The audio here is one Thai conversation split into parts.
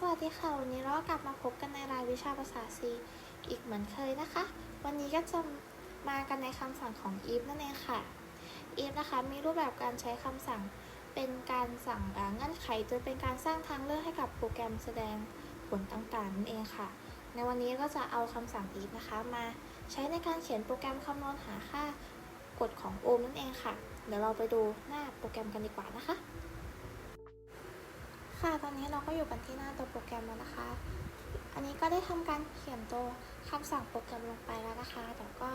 สวัสดีค่ะ วันนี้เรากลับมาพบกันในรายวิชาภาษา C อีกเหมือนเคยนะคะ วันนี้ก็จะมากันในคำสั่งของ if นั่นเองค่ะ if นะคะ มีรูปแบบการใช้คำสั่ง เป็นการสั่งเงื่อนไขโดยเป็นการสร้างทางเลือกให้กับโปรแกรมแสดงผลต่างๆนั่นเองค่ะ ในวันนี้ก็จะเอาคำสั่ง if นะคะ มาใช้ในการเขียนโปรแกรมคำนวณหาค่ากฎของโอห์มนั่นเองค่ะ เดี๋ยวเราไปดูหน้าโปรแกรมกันดีกว่านะคะ ค่ะ ตอนนี้เราก็อยู่กันที่หน้าตัวโปรแกรมแล้วนะคะ อันนี้ก็ได้ทำการเขียนตัวคำสั่งโปรแกรมลงไปแล้วนะคะเดี๋ยวก็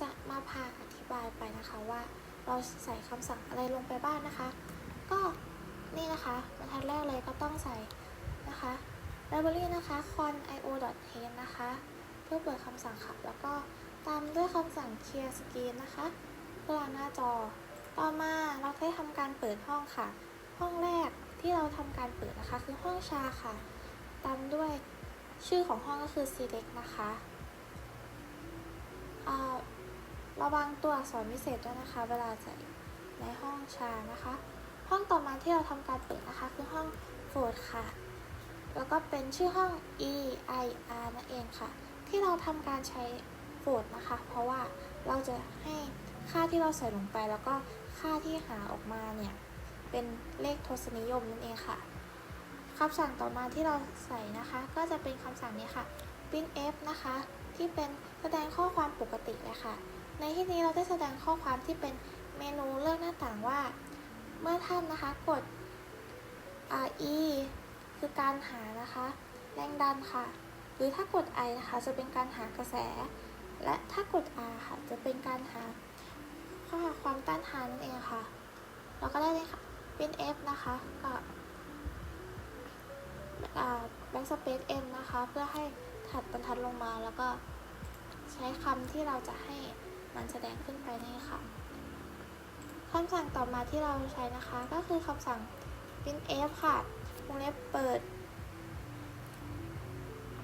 จะมาพาอธิบายไปนะคะว่าเราใส่คำสั่งอะไรลงไปบ้างนะคะ ก็นี่นะคะบรรทัดแรกเลยก็ต้องใส่นะคะ library นะคะ con io.h นะคะ เพื่อเปิดคำสั่งค่ะแล้วก็ตามด้วยคำสั่ง clear screen นะคะเพื่อล้างหน้าจอ ต่อมาเราได้ทำการเปิดห้องค่ะ ห้องแรก ที่เราทำการเปิดนะคะคือห้องชาค่ะ ตามด้วยชื่อของห้องก็คือ select นะคะอ่าระวังตัวอักษรพิเศษด้วยนะคะ เวลาใส่ในห้องชานะคะ ห้องต่อมาที่เราทำการเปิดนะคะคือห้อง f o r d ค่ะ แล้วก็เป็นชื่อห้อง e i r นั่นเองค่ะ ที่เราทำการใช้ f o r d นะคะ เพราะว่าเราจะให้ค่าที่เราใส่ลงไปแล้วก็ค่าที่หาออกมาเนี่ย เป็นเลขทศนิยมนั่นเองค่ะคำสั่งต่อมาที่เราใส่นะคะ ก็จะเป็นคำสั่งนี้ค่ะ printf นะคะ ที่เป็นแสดงข้อความปกติเลยค่ะ ในที่นี้เราได้แสดงข้อความที่เป็นเมนูเลือกหน้าต่างว่า เมื่อท่านนะคะกด re คือการหานะคะ แรงดันค่ะ หรือถ้ากด i นะคะ จะเป็นการหากระแส และถ้ากด r ค่ะ จะเป็นการหาค่าความต้านทานนั่นเองค่ะ เราก็ได้เลยค่ะ เป็น f นะคะกับแบ็กสเปซ n นะคะ เพื่อให้ถัดบรรทัดลงมาแล้วก็ใช้คำที่เราจะให้มันแสดงขึ้นไปนี่ค่ะคำสั่งต่อมาที่เราใช้นะคะ ก็คือคำสั่ง print f ค่ะวงเล็บเปิด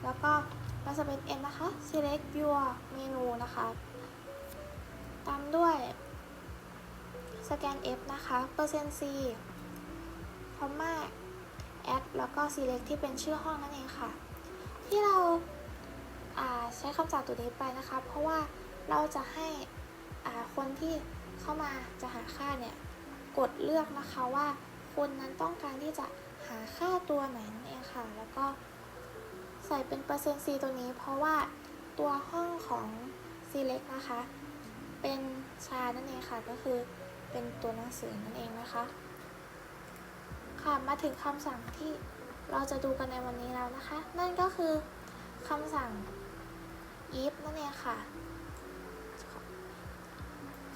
แล้วก็แบ็กสเปซ n นะคะ select your menu นะคะ ตามด้วยสแกน F นะคะเปอร์เซ็นต์ C คอมมา add แล้วก็ select ที่เป็นชื่อห้องนั่นเองค่ะ ที่เราใช้คำสั่งตัวนี้ไปนะคะ เพราะว่าเราจะให้คนที่เข้ามาจะหาค่าเนี่ย กดเลือกนะคะว่าคนนั้นต้องการที่จะหาค่าตัวไหนนั่นเองค่ะ แล้วก็ใส่เป็นเปอร์เซ็นต์ C ตัวนี้ เพราะว่าตัวห้องของ select นะคะ เป็นชานั่นเองค่ะ ก็คือเป็นตัวหนังสือนั่นเองนะคะ ค่ะมาถึงคำสั่งที่เราจะดูกันในวันนี้แล้วนะคะ นั่นก็คือคำสั่ง if นั่นเองค่ะ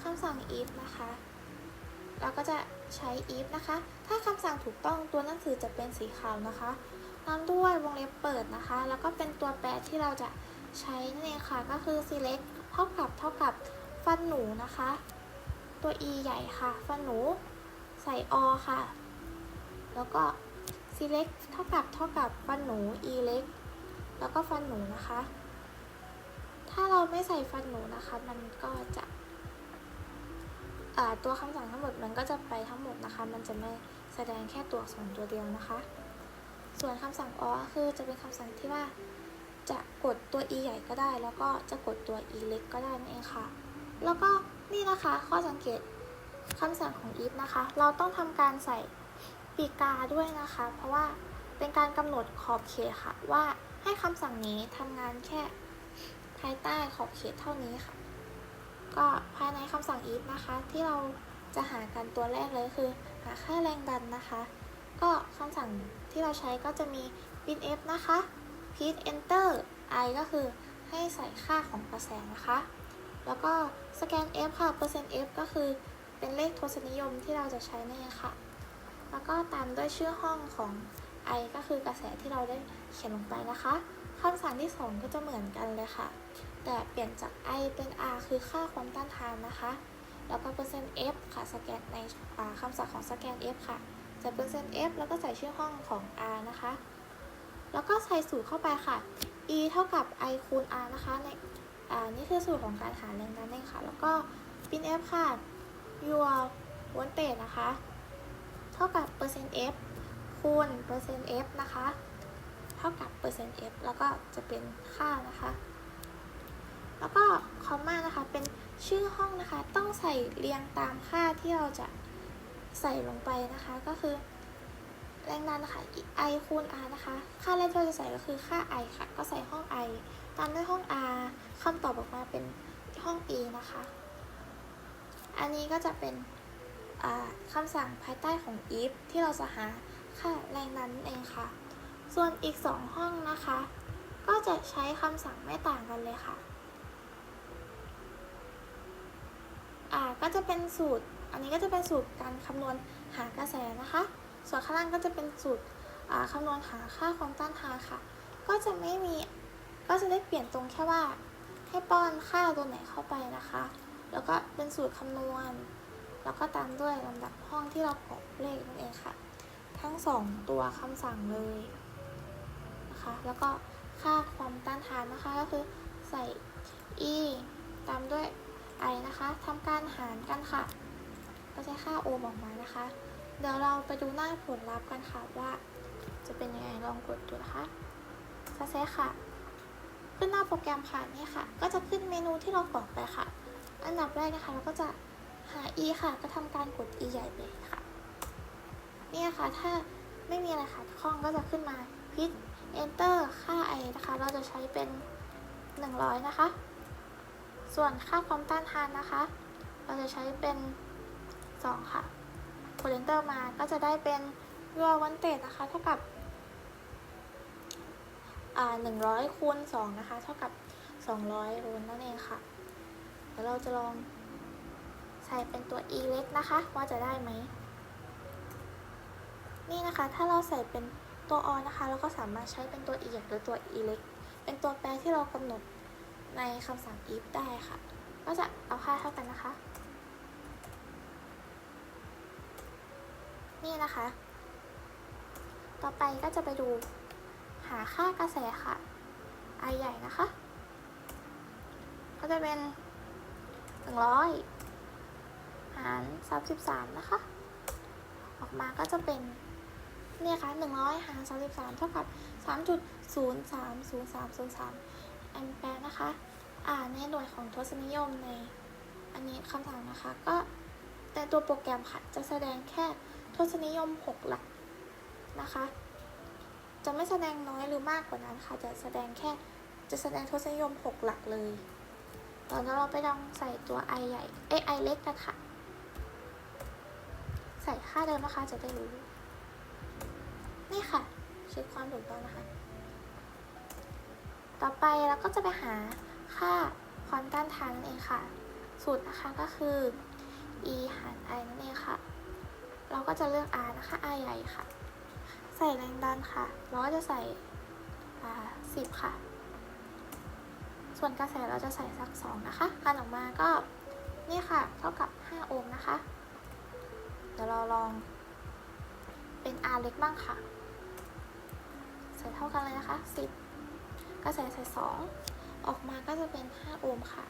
คำสั่ง if นะคะ เราก็จะใช้ if นะคะ ถ้าคำสั่งถูกต้องตัวหนังสือจะเป็นสีขาวนะคะตามด้วยวงเล็บเปิดนะคะ แล้วก็เป็นตัวแปรที่เราจะใช้นั่นเองค่ะ ก็คือ select เท่ากับเท่ากับฟันหนูนะคะ ตัว e ใหญ่ค่ะ ฟันหนูใส่ o ค่ะ แล้วก็ select เท่ากับเท่ากับฟันหนู e เล็กแล้วก็ฟันหนูนะคะ ถ้าเราไม่ใส่ฟันหนูนะคะ มันก็จะตัวคำสั่งทั้งหมดมันก็จะไปทั้งหมดนะคะ มันจะไม่แสดงแค่ตัวอักษรตัวเดียวนะคะ ส่วนคำสั่ง o คือจะเป็นคำสั่งที่ว่าจะกดตัว e ใหญ่ก็ได้ แล้วก็จะกดตัว e เล็กก็ได้นั่นเองค่ะ แล้วก็นี่นะคะข้อสังเกตคำสั่งของ if นะคะ เราต้องทำการใส่ ปีกาด้วยนะคะ เพราะว่าเป็นการกำหนดขอบเขตค่ะ ว่าให้คำสั่งนี้ทำงานแค่ภายใต้ขอบเขตเท่านี้ค่ะ ก็ภายในคำสั่ง if นะคะ ที่เราจะหากันตัวแรกเลยคือ หาค่าแรงดันนะคะ ก็คำสั่งที่เราใช้ก็จะมี printf นะคะ print enter i ก็คือให้ใส่ค่าของกระแสนะคะ แล้วก็สแกน f ค่ะ percent %f ก็คือเป็นเลขทศนิยมที่เราจะใช้นี่ค่ะ แล้วก็ตามด้วยชื่อห้องของ i ก็คือกระแสที่เราได้เขียนลงไปนะคะคำสั่งที่ 2 ก็จะเหมือนกันเลยค่ะ แต่เปลี่ยนจาก i เป็น r คือค่าความต้านทานนะคะ แล้วก็เปอร์เซ็นต์ %f ค่ะสแกนในคำสั่งของสแกน f ค่ะจะ %f แล้วก็ใส่ชื่อห้องของ r นะคะ แล้วก็ใส่สูตรเข้าไปค่ะ e เท่ากับ i คูณ r นะคะในอ่านี่คือสูตรของการหาแรงดันเองค่ะ แล้วก็ printf ค่ะ your voltage นะคะ เท่ากับเปอร์เซ็นต์ %f คูณเปอร์เซ็นะคะ เท่ากับเปอร์เซ็นต์ f แล้วก็จะเป็นค่านะคะ แล้วก็คอมมานะคะเป็นชื่อห้องนะคะ ต้องใส่เรียงตามค่าที่เราจะใส่ลงไปนะคะ ก็คือแรงดันนะคะ i คูณ r นะคะ ค่าแรกที่เราจะใส่ก็คือค่า i ค่ะ ก็ใส่ห้อง i ตามด้วยห้อง r คำตอบออกมาเป็นห้อง e นะคะ อันนี้ก็จะเป็น คำสั่งภายใต้ของ if ที่เราจะหาค่าแรงดันนั่นเองค่ะ ส่วนอีก 2 ห้องนะคะ ก็จะใช้คำสั่งไม่ต่างกันเลยค่ะก็จะเป็นสูตร อันนี้ก็จะเป็นสูตรการคำนวณหากระแสนะคะ ส่วนข้างล่างก็จะเป็นสูตรคำนวณหาค่าความต้านทานค่ะ ก็จะไม่มี ก็จะได้เปลี่ยนตรงแค่ว่าให้ป้อนค่าตัวไหนเข้าไปนะคะ แล้วก็เป็นสูตรคำนวณ แล้วก็ตามด้วยลำดับห้องที่เรากรอกเลขนั่นเองค่ะ ทั้งสองตัวคำสั่งเลยนะคะ แล้วก็ค่าความต้านทานนะคะก็คือใส่ e ตามด้วย i นะคะทำการหารกันค่ะ ก็ใช้ค่าโอห์มอกมานะคะ เดี๋ยวเราไปดูหน้าผลลัพธ์กันค่ะว่า จะเป็นยังไงลองกดดูนะคะซัเซค่ะ ขึ้นหน้าโปรแกรมค่ะนี่ค่ะ ก็จะขึ้นเมนูที่เรากรอกไปค่ะ อันดับแรกนะคะเราก็จะ หา e ค่ะ ก็ทำการกด e ใหญ่ไปค่ะ เนี่ยค่ะ ถ้าไม่มีอะไรขัดข้องก็จะขึ้นมาพิท enter ค่า i นะคะ เราจะใช้เป็น 100 นะคะ ส่วนค่าความต้านทานนะคะ เราจะใช้เป็น 2 ค่ะกด enter มาก็จะได้เป็นรัววันเตนะคะ เท่ากับอ่า100คูณ2นะคะ เท่ากับ200โวลต์นั่นเองค่ะ เดี๋ยวเราจะลอง ใส่เป็นตัว e เล็กนะคะ ว่าจะได้ไหม นี่นะคะถ้าเราใส่เป็นตัว o นะคะ เราก็สามารถใช้เป็นตัว e ใหญ่หรือตัว e เล็ก เป็นตัวแปรที่เรากำหนดในคำสั่ง if ได้ค่ะ ก็จะเอาค่าเท่ากันนะคะ นี่นะคะ ต่อไปก็จะไปดูหาค่ากระแสค่ะ i ใหญ่นะคะ ก็จะเป็น 100หาร 33 นะคะ ออกมาก็จะเป็นเนี่ยค่ะ100 หาร 33 เท่ากับ 3.030303 แอมแปร์นะคะ อ่าในหน่วยของทศนิยมในอันนี้คำสั่งนะคะ ก็แต่ตัวโปรแกรมค่ะ จะแสดงแค่ทศนิยม 6 หลักนะคะ จะไม่แสดงน้อยหรือมากกว่านั้นค่ะ จะแสดงแค่ จะแสดงทศนิยม 6 หลักเลยตอนนี้เราไปลองใส่ตัว i ใหญ่ เอ้ i เล็กกันค่ะ ใส่ค่าเดิมนะคะจะได้รู้ นี่ค่ะเช็คความถูกต้องนะคะ ต่อไปเราก็จะไปหาค่าความต้านทานนั่นเองค่ะ สูตรนะคะก็คือ e หาร i นั่นเองค่ะ เราก็จะเลือก r นะคะ r ใหญ่ค่ะ ใส่แรงดันค่ะ เราก็จะใส่10ค่ะ ส่วนกระแสเราจะใส่สัก 2 นะคะ การออกมาก็นี่ค่ะ เท่ากับ 5 โอห์มนะคะ เดี๋ยวเราลองเป็น R เล็กบ้างค่ะ ใส่เท่ากันเลยนะคะ 10 ก็ใส่ใส่ 2 ออกมาก็จะเป็น 5 โอห์มค่ะ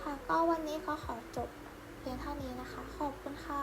ค่ะก็วันนี้ก็ขอจบเพียงเท่านี้นะคะ ขอบคุณค่ะ